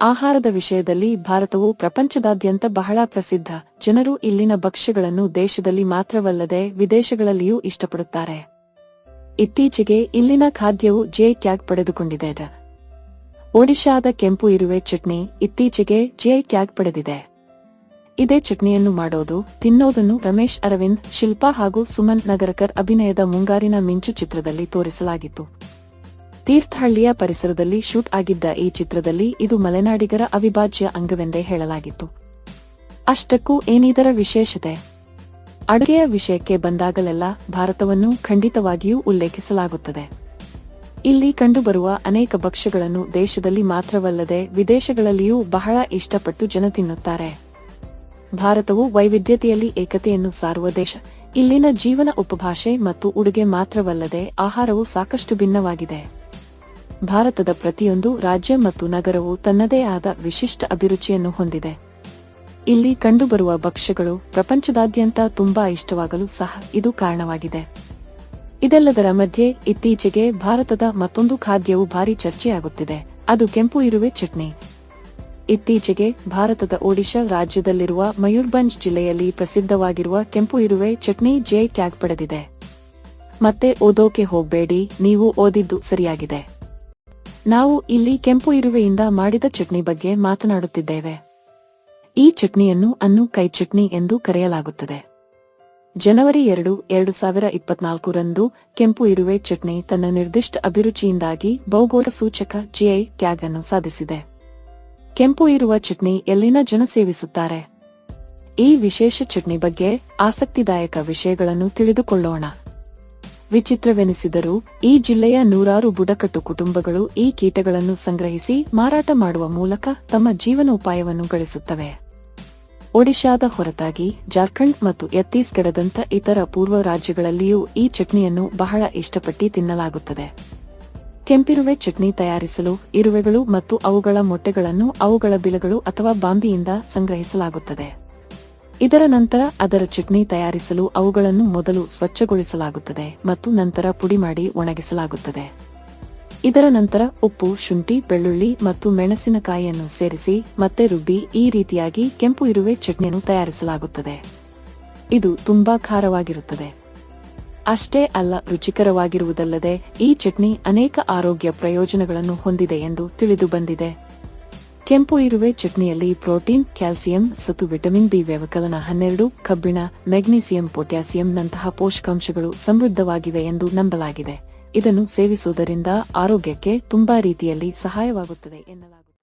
ಆಹಾರದ ವಿಷಯದಲ್ಲಿ ಭಾರತವು ಪ್ರಪಂಚದಾದ್ಯಂತ ಬಹಳ ಪ್ರಸಿದ್ಧ. ಜನರು ಇಲ್ಲಿನ ಭಕ್ಷ್ಯಗಳನ್ನು ದೇಶದಲ್ಲಿ ಮಾತ್ರವಲ್ಲದೆ ವಿದೇಶಗಳಲ್ಲಿಯೂ ಇಷ್ಟಪಡುತ್ತಾರೆ. ಇತ್ತೀಚೆಗೆ ಇಲ್ಲಿನ ಖಾದ್ಯವು ಜೆ ಟ್ಯಾಗ್ ಪಡೆದುಕೊಂಡಿದೆ. ಒಡಿಶಾದ ಕೆಂಪು ಇರುವೆ ಚಟ್ನಿ ಇತ್ತೀಚೆಗೆ ಜೆ ಟ್ಯಾಗ್ ಪಡೆದಿದೆ. ಇದೇ ಚಟ್ನಿಯನ್ನು ಮಾಡೋದು, ತಿನ್ನೋದನ್ನು ರಮೇಶ್ ಅರವಿಂದ್, ಶಿಲ್ಪಾ ಹಾಗೂ ಸುಮನ್ ನಗರಕರ್ ಅಭಿನಯದ ಮುಂಗಾರಿನ ಮಿಂಚು ಚಿತ್ರದಲ್ಲಿ ತೋರಿಸಲಾಗಿತ್ತು. ತೀರ್ಥಹಳ್ಳಿಯ ಪರಿಸರದಲ್ಲಿ ಶೂಟ್ ಆಗಿದ್ದ ಈ ಚಿತ್ರದಲ್ಲಿ ಇದು ಮಲೆನಾಡಿಗರ ಅವಿಭಾಜ್ಯ ಅಂಗವೆಂದೇ ಹೇಳಲಾಗಿತ್ತು. ಅಷ್ಟಕ್ಕೂ ಏನಿದರ ವಿಶೇಷತೆ? ಅಡುಗೆಯ ವಿಷಯಕ್ಕೆ ಬಂದಾಗಲೆಲ್ಲ ಭಾರತವನ್ನು ಖಂಡಿತವಾಗಿಯೂ ಉಲ್ಲೇಖಿಸಲಾಗುತ್ತದೆ. ಇಲ್ಲಿ ಕಂಡುಬರುವ ಅನೇಕ ಭಕ್ಷ್ಯಗಳನ್ನು ದೇಶದಲ್ಲಿ ಮಾತ್ರವಲ್ಲದೆ ವಿದೇಶಗಳಲ್ಲಿಯೂ ಬಹಳ ಇಷ್ಟಪಟ್ಟು ಜನ ತಿನ್ನುತ್ತಾರೆ. ಭಾರತವು ವೈವಿಧ್ಯತೆಯಲ್ಲಿ ಏಕತೆಯನ್ನು ಸಾರುವ ದೇಶ. ಇಲ್ಲಿನ ಜೀವನ ಉಪಭಾಷೆ ಮತ್ತು ಉಡುಗೆ ಮಾತ್ರವಲ್ಲದೆ ಆಹಾರವು ಸಾಕಷ್ಟು ಭಿನ್ನವಾಗಿದೆ. ಭಾರತದ ಪ್ರತಿಯೊಂದು ರಾಜ್ಯ ಮತ್ತು ನಗರವು ತನ್ನದೇ ಆದ ವಿಶಿಷ್ಟ ಅಭಿರುಚಿಯನ್ನು ಹೊಂದಿದೆ. ಇಲ್ಲಿ ಕಂಡುಬರುವ ಭಕ್ಷ್ಯಗಳು ಪ್ರಪಂಚದಾದ್ಯಂತ ತುಂಬಾ ಇಷ್ಟವಾಗಲು ಸಹ ಇದು ಕಾರಣವಾಗಿದೆ. ಇದೆಲ್ಲದರ ಮಧ್ಯೆ ಇತ್ತೀಚೆಗೆ ಭಾರತದ ಮತ್ತೊಂದು ಖಾದ್ಯವು ಭಾರಿ ಚರ್ಚೆಯಾಗುತ್ತಿದೆ, ಅದು ಕೆಂಪು ಇರುವೆ ಚಟ್ನಿ. ಇತ್ತೀಚೆಗೆ ಭಾರತದ ಒಡಿಶಾ ರಾಜ್ಯದಲ್ಲಿರುವ ಮಯೂರ್ಭಂಜ್ ಜಿಲ್ಲೆಯಲ್ಲಿ ಪ್ರಸಿದ್ಧವಾಗಿರುವ ಕೆಂಪು ಇರುವೆ ಚಟ್ನಿ ಜೇ ಟ್ಯಾಗ್ ಪಡೆದಿದೆ. ಮತ್ತೆ ಓದೋಕೆ ಹೋಗಬೇಡಿ, ನೀವು ಓದಿದ್ದು ಸರಿಯಾಗಿದೆ. ನಾವು ಇಲ್ಲಿ ಕೆಂಪು ಇರುವೆಯಿಂದ ಮಾಡಿದ ಚಟ್ನಿ ಬಗ್ಗೆ ಮಾತನಾಡುತ್ತಿದ್ದೇವೆ. ಈ ಚಟ್ನಿಯನ್ನು ಅನ್ನು ಕೈ ಚಟ್ನಿ ಎಂದು ಕರೆಯಲಾಗುತ್ತದೆ. ಜನವರಿ ಎರಡು ಎರಡು ಸಾವಿರ ಇಪ್ಪತ್ನಾಲ್ಕರಂದು ಕೆಂಪು ಇರುವೆ ಚಟ್ನಿ ತನ್ನ ನಿರ್ದಿಷ್ಟ ಅಭಿರುಚಿಯಿಂದಾಗಿ ಭೌಗೋಳ ಸೂಚಕ ಜಿಐ ಟ್ಯಾಗ್ ಅನ್ನು ಸಾಧಿಸಿದೆ. ಕೆಂಪು ಇರುವ ಚಟ್ನಿ ಎಲ್ಲಿನ ಜನ ಸೇವಿಸುತ್ತಾರೆ? ಈ ವಿಶೇಷ ಚಟ್ನಿ ಬಗ್ಗೆ ಆಸಕ್ತಿದಾಯಕ ವಿಷಯಗಳನ್ನು ತಿಳಿದುಕೊಳ್ಳೋಣ. ವಿಚಿತ್ರವೆನಿಸಿದರೂ, ಈ ಜಿಲ್ಲೆಯ ನೂರಾರು ಬುಡಕಟ್ಟು ಕುಟುಂಬಗಳು ಈ ಕೀಟಗಳನ್ನು ಸಂಗ್ರಹಿಸಿ ಮಾರಾಟ ಮಾಡುವ ಮೂಲಕ ತಮ್ಮ ಜೀವನೋಪಾಯವನ್ನು ಗಳಿಸುತ್ತವೆ. ಒಡಿಶಾದ ಹೊರತಾಗಿ ಜಾರ್ಖಂಡ್ ಮತ್ತು ಛತ್ತೀಸ್ಗಢದಂಥ ಇತರ ಪೂರ್ವ ರಾಜ್ಯಗಳಲ್ಲಿಯೂ ಈ ಚಟ್ನಿಯನ್ನು ಬಹಳ ಇಷ್ಟಪಟ್ಟು ತಿನ್ನಲಾಗುತ್ತದೆ. ಕೆಂಪಿರುವೆ ಚಟ್ನಿ ತಯಾರಿಸಲು ಇರುವೆಗಳು ಮತ್ತು ಅವುಗಳ ಮೊಟ್ಟೆಗಳನ್ನು ಅವುಗಳ ಬಿಲಗಳು ಅಥವಾ ಬಾಂಬಿಯಿಂದ ಸಂಗ್ರಹಿಸಲಾಗುತ್ತದೆ. ಇದರ ನಂತರ ಅದರ ಚಟ್ನಿ ತಯಾರಿಸಲು ಅವುಗಳನ್ನು ಮೊದಲು ಸ್ವಚ್ಛಗೊಳಿಸಲಾಗುತ್ತದೆ ಮತ್ತು ನಂತರ ಪುಡಿ ಮಾಡಿ ಒಣಗಿಸಲಾಗುತ್ತದೆ. ಇದರ ನಂತರ ಉಪ್ಪು, ಶುಂಠಿ, ಬೆಳ್ಳುಳ್ಳಿ ಮತ್ತು ಮೆಣಸಿನಕಾಯಿಯನ್ನು ಸೇರಿಸಿ ಮತ್ತೆ ರುಬ್ಬಿ ಈ ರೀತಿಯಾಗಿ ಕೆಂಪು ಇರುವೆ ಚಟ್ನಿಯನ್ನು ತಯಾರಿಸಲಾಗುತ್ತದೆ. ಇದು ತುಂಬಾ ಖಾರವಾಗಿರುತ್ತದೆ. ಅಷ್ಟೇ ಅಲ್ಲ, ರುಚಿಕರವಾಗಿರುವುದಲ್ಲದೆ ಈ ಚಟ್ನಿ ಅನೇಕ ಆರೋಗ್ಯ ಪ್ರಯೋಜನಗಳನ್ನು ಹೊಂದಿದೆ ಎಂದು ತಿಳಿದು ಬಂದಿದೆ. ಕೆಂಪು ಇರುವೆ ಚಟ್ನಿಯಲ್ಲಿ ಪ್ರೋಟೀನ್, ಕ್ಯಾಲ್ಸಿಯಂ ಸತು ವಿಟಮಿನ್ ಬಿ ವ್ಯವಕಲನ ಹನ್ನೆರಡು, ಕಬ್ಬಿಣ, ಮೆಗ್ನೀಸಿಯಂ, ಪೊಟ್ಯಾಸಿಯಂ ನಂತಹ ಪೋಷಕಾಂಶಗಳು ಸಮೃದ್ಧವಾಗಿವೆ ಎಂದು ನಂಬಲಾಗಿದೆ. ಇದನ್ನು ಸೇವಿಸುವುದರಿಂದ ಆರೋಗ್ಯಕ್ಕೆ ತುಂಬಾ ರೀತಿಯಲ್ಲಿ ಸಹಾಯವಾಗುತ್ತದೆ ಎನ್ನಲಾಗುತ್ತದೆ.